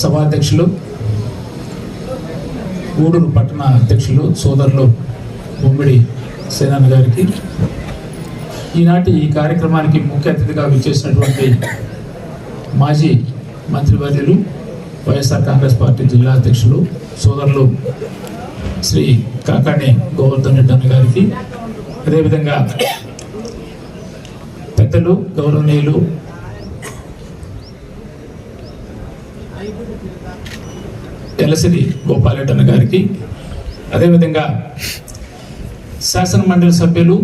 సభాధ్యక్షులు గూడూరు పట్టణ అధ్యక్షులు సోదరులు బొమ్మిడి సేనాన్ గారికి. ఈనాటి ఈ కార్యక్రమానికి ముఖ్య అతిథిగా విచ్చేసినటువంటి మాజీ మంత్రివర్యులు వైఎస్ఆర్ కాంగ్రెస్ పార్టీ జిల్లా అధ్యక్షులు సోదరులు శ్రీ కాకాణి గోవర్ధన్ రెడ్డి అన్న గారికి. అదేవిధంగా పెద్దలు గౌరవనీయులు ఎలసిరి గోపాలరెడ్డి గారికి. అదేవిధంగా శాసన మండలి సభ్యులు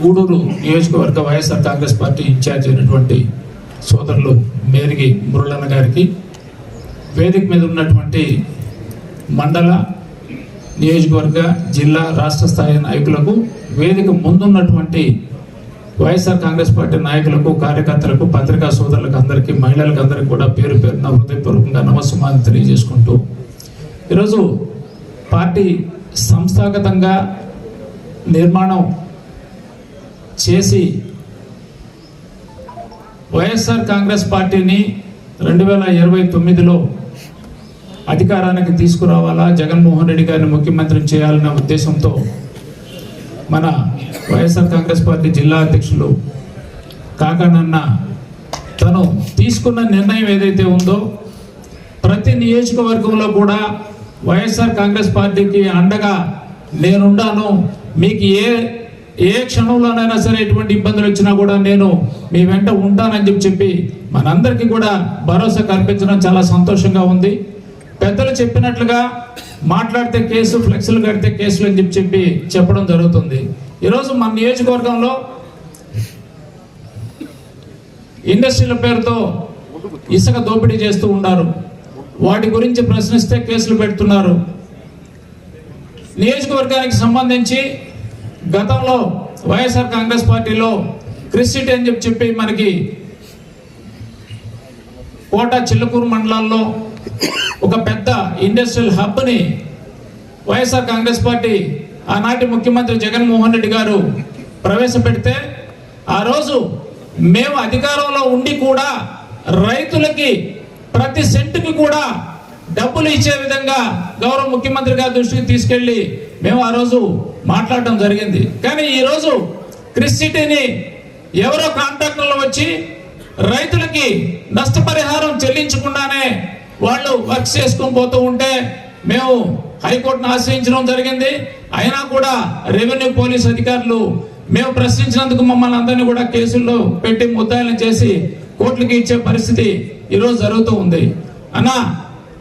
గూడూరు నియోజకవర్గ వైఎస్ఆర్ కాంగ్రెస్ పార్టీ ఇన్ఛార్జ్ అయినటువంటి సోదరులు మేరిగి మురళన్న గారికి. వేదిక మీద ఉన్నటువంటి మండల నియోజకవర్గ జిల్లా రాష్ట్ర స్థాయి నాయకులకు వేదిక ముందున్నటువంటి వైఎస్ఆర్ కాంగ్రెస్ పార్టీ నాయకులకు కార్యకర్తలకు పత్రికా సోదరులకు అందరికీ మహిళలకు అందరికీ కూడా పేరు పేరున హృదయపూర్వకంగా నమస్సుమాన్ని తెలియజేసుకుంటూ ఈరోజు పార్టీ సంస్థాగతంగా నిర్మాణం చేసి వైఎస్ఆర్ కాంగ్రెస్ పార్టీని రెండు వేల ఇరవై తొమ్మిదిలో అధికారానికి తీసుకురావాలా? జగన్మోహన్ రెడ్డి గారిని ముఖ్యమంత్రి చేయాలన్న ఉద్దేశంతో మన వైఎస్ఆర్ కాంగ్రెస్ పార్టీ జిల్లా అధ్యక్షులు కాకనన్న తను తీసుకున్న నిర్ణయం ఏదైతే ఉందో ప్రతి నియోజకవర్గంలో కూడా వైఎస్ఆర్ కాంగ్రెస్ పార్టీకి అండగా నేనుండాను. మీకు ఏ ఏ క్షణంలోనైనా సరే ఎటువంటి ఇబ్బందులు వచ్చినా కూడా నేను మీ వెంట ఉంటానని చెప్పి చెప్పి మనందరికీ కూడా భరోసా కల్పించడం చాలా సంతోషంగా ఉంది. పెద్దలు చెప్పినట్లుగా మాట్లాడితే కేసు ఫ్లెక్స్లు కడితే కేసులు అని చెప్పి చెప్పి చెప్పడం జరుగుతుంది. ఈరోజు మన నియోజకవర్గంలో ఇండస్ట్రీల పేరుతో ఇసుక దోపిడీ చేస్తూ ఉన్నారు. వాటి గురించి ప్రశ్నిస్తే కేసులు పెడుతున్నారు. నియోజకవర్గానికి సంబంధించి గతంలో వైఎస్ఆర్ కాంగ్రెస్ పార్టీలో క్రిస్టిటీ అని చెప్పి చెప్పి మనకి కోట చిల్లకూరు మండలాల్లో ఒక పెద్ద ఇండస్ట్రియల్ హబ్ని వైఎస్ఆర్ కాంగ్రెస్ పార్టీ ఆనాటి ముఖ్యమంత్రి జగన్మోహన్ రెడ్డి గారు ప్రవేశపెడితే ఆ రోజు మేము అధికారంలో ఉండి కూడా రైతులకి ప్రతి సెంటుకి కూడా డబ్బులు ఇచ్చే విధంగా గౌరవ ముఖ్యమంత్రి గారి దృష్టికి తీసుకెళ్ళి మేము ఆ రోజు మాట్లాడటం జరిగింది. కానీ ఈరోజు రోజు క్రిస్టిటీని ఎవరో కాంట్రాక్టర్లు వచ్చి రైతులకి నష్టపరిహారం చెల్లించకుండానే వాళ్ళు వర్క్ చేసుకొని పోతూ ఉంటే మేము హైకోర్టును ఆశ్రయించడం జరిగింది. అయినా కూడా రెవెన్యూ పోలీస్ అధికారులు మేము ప్రశ్నించినందుకు మమ్మల్ని అందరినీ కూడా కేసుల్లో పెట్టి ముద్దాయిలను చేసి కోర్టులకి ఇచ్చే పరిస్థితి ఈరోజు జరుగుతూ ఉంది. అన్నా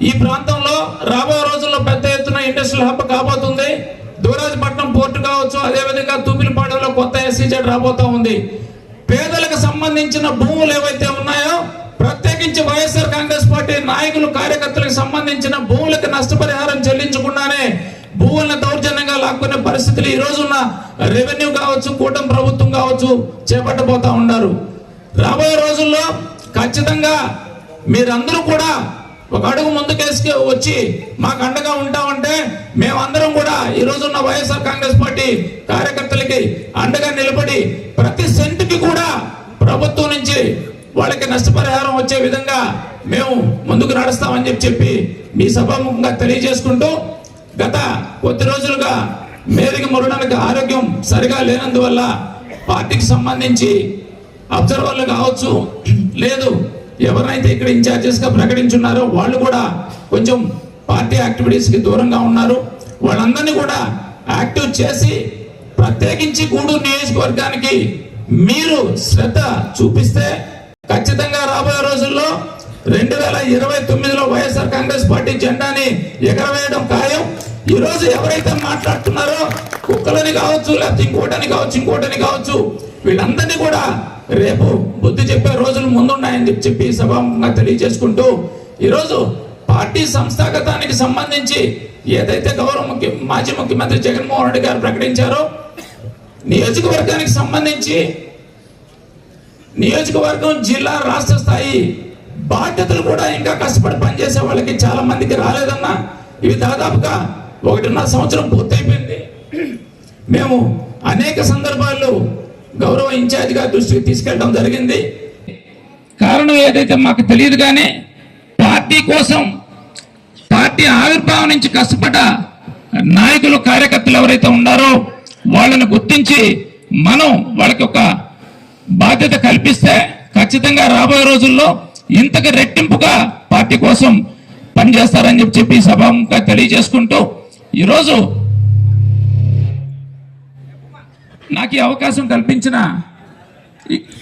ఈ ప్రాంతంలో రాబోయే రోజుల్లో పెద్ద ఎత్తున ఇండస్ట్రియల్ హబ్ కాబోతుంది. దూరాజపట్నం పోర్టు కావచ్చు అదేవిధంగా తూపిలిపాడులో కొత్త ఎస్సీజెడ్ రాబోతా ఉంది. పేదలకు సంబంధించిన భూములు ఏవైతే ఉన్నాయో ప్రత్యేకించి వైఎస్ఆర్ కాంగ్రెస్ పార్టీ నాయకులు కార్యకర్తలకు సంబంధించిన భూములకు నష్టపరిహారం చెల్లించకుండానే భూములను దౌర్జన్యంగా లాక్కునే పరిస్థితులు ఈ రోజున్న రెవెన్యూ కావచ్చు కూటమి ప్రభుత్వం కావచ్చు చేపట్టబోతా ఉన్నారు. రాబోయే రోజుల్లో ఖచ్చితంగా మీరందరూ కూడా ఒక అడుగు ముందుకేసుకు వచ్చి మాకు అండగా ఉంటామంటే మేమందరం కూడా ఈ రోజున్న వైఎస్ఆర్ కాంగ్రెస్ పార్టీ కార్యకర్తలకి అండగా నిలబడి ప్రతి సెంటుకి కూడా వాళ్ళకి నష్టపరిహారం వచ్చే విధంగా మేము ముందుకు నడుస్తామని చెప్పి చెప్పి మీ సభాముఖంగా తెలియజేసుకుంటూ గత కొద్ది రోజులుగా మేరికి మురడానికి ఆరోగ్యం సరిగా లేనందువల్ల పార్టీకి సంబంధించి అబ్జర్వర్లు కావచ్చు లేదు ఎవరైతే ఇక్కడ ఇన్ఛార్జెస్గా ప్రకటించున్నారో వాళ్ళు కూడా కొంచెం పార్టీ యాక్టివిటీస్కి దూరంగా ఉన్నారు. వాళ్ళందరినీ కూడా యాక్టివ్ చేసి ప్రత్యేకించి గూడూరు నియోజకవర్గానికి మీరు శ్రద్ధ చూపిస్తే ఖచ్చితంగా రాబోయే రోజుల్లో రెండు వేల ఇరవై తొమ్మిదిలో వైఎస్ఆర్ కాంగ్రెస్ పార్టీ జెండాని ఎగరవేయడం ఖాయం. ఈ రోజు ఎవరైతే మాట్లాడుతున్నారో కుక్కలని కావచ్చు లేకపోతే ఇంకోటని కావచ్చు ఇంకోటని కావచ్చు వీళ్ళందరినీ కూడా రేపు బుద్ధి చెప్పే రోజులు ముందున్నాయని చెప్పి చెప్పి సభాముఖంగా తెలియజేసుకుంటూ ఈరోజు పార్టీ సంస్థాగతానికి సంబంధించి ఏదైతే గౌరవ ముఖ్య మాజీ ముఖ్యమంత్రి జగన్మోహన్ రెడ్డి గారు ప్రకటించారో నియోజకవర్గానికి సంబంధించి నియోజకవర్గం జిల్లా రాష్ట్ర స్థాయి బాధ్యతలు కూడా ఇంకా కష్టపడి పనిచేసే వాళ్ళకి చాలా మందికి రాలేదన్నా. ఇవి దాదాపుగా ఒకటిన్నర సంవత్సరం పూర్తయిపోయింది. మేము అనేక సందర్భాల్లో గౌరవ ఇన్ఛార్జిగా దృష్టికి తీసుకెళ్ళడం జరిగింది. కారణం ఏదైతే మాకు తెలియదు కానీ పార్టీ కోసం పార్టీ ఆవిర్భావం నుంచి కష్టపడ్డ నాయకులు కార్యకర్తలు ఎవరైతే ఉన్నారో వాళ్ళని గుర్తించి మనం వాళ్ళకి ఒక బాధ్యత కల్పిస్తే ఖచ్చితంగా రాబోయే రోజుల్లో ఇంతకు రెట్టింపుగా పార్టీ కోసం పనిచేస్తారని చెప్పి చెప్పి సభాముఖంగా తెలియజేసుకుంటూ ఈరోజు నాకు ఈ అవకాశం కల్పించిన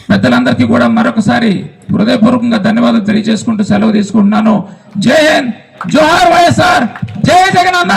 పెద్దలందరికీ కూడా మరొకసారి హృదయపూర్వకంగా ధన్యవాదాలు తెలియజేసుకుంటూ సెలవు తీసుకుంటున్నాను. జై హింద్. జోహార్ వైఎస్ఆర్. జై జగనన్న